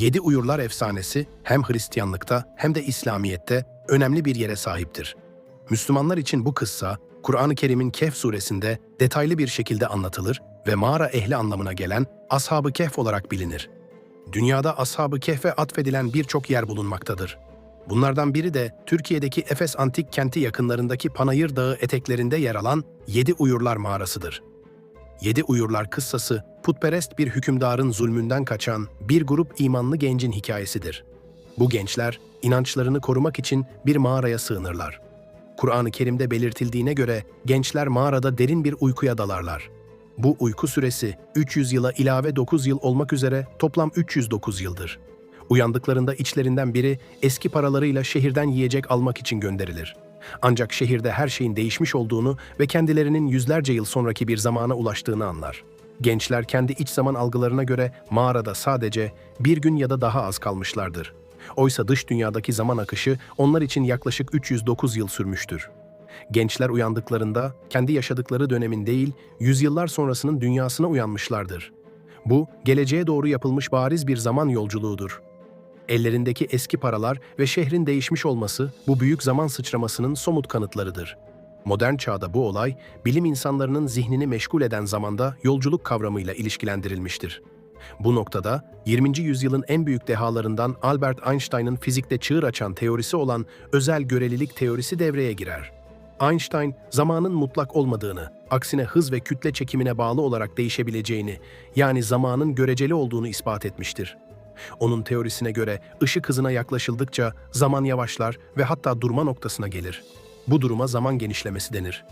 Yedi Uyurlar efsanesi hem Hristiyanlıkta hem de İslamiyet'te önemli bir yere sahiptir. Müslümanlar için bu kıssa, Kur'an-ı Kerim'in Kehf suresinde detaylı bir şekilde anlatılır ve mağara ehli anlamına gelen Ashab-ı Kehf olarak bilinir. Dünyada Ashab-ı Kehf'e atfedilen birçok yer bulunmaktadır. Bunlardan biri de Türkiye'deki Efes Antik Kenti yakınlarındaki Panayır Dağı eteklerinde yer alan Yedi Uyurlar Mağarasıdır. Yedi Uyurlar kıssası, putperest bir hükümdarın zulmünden kaçan bir grup imanlı gencin hikayesidir. Bu gençler, inançlarını korumak için bir mağaraya sığınırlar. Kur'an-ı Kerim'de belirtildiğine göre gençler mağarada derin bir uykuya dalarlar. Bu uyku süresi 300 yıla ilave 9 yıl olmak üzere toplam 309 yıldır. Uyandıklarında içlerinden biri eski paralarıyla şehirden yiyecek almak için gönderilir. Ancak şehirde her şeyin değişmiş olduğunu ve kendilerinin yüzlerce yıl sonraki bir zamana ulaştığını anlar. Gençler kendi iç zaman algılarına göre mağarada sadece bir gün ya da daha az kalmışlardır. Oysa dış dünyadaki zaman akışı onlar için yaklaşık 309 yıl sürmüştür. Gençler uyandıklarında kendi yaşadıkları dönemin değil, yüzyıllar sonrasının dünyasına uyanmışlardır. Bu, geleceğe doğru yapılmış bariz bir zaman yolculuğudur. Ellerindeki eski paralar ve şehrin değişmiş olması bu büyük zaman sıçramasının somut kanıtlarıdır. Modern çağda bu olay, bilim insanlarının zihnini meşgul eden zamanda yolculuk kavramıyla ilişkilendirilmiştir. Bu noktada 20. yüzyılın en büyük dehalarından Albert Einstein'ın fizikte çığır açan teorisi olan özel görelilik teorisi devreye girer. Einstein, zamanın mutlak olmadığını, aksine hız ve kütle çekimine bağlı olarak değişebileceğini, yani zamanın göreceli olduğunu ispat etmiştir. Onun teorisine göre ışık hızına yaklaşıldıkça zaman yavaşlar ve hatta durma noktasına gelir. Bu duruma zaman genişlemesi denir.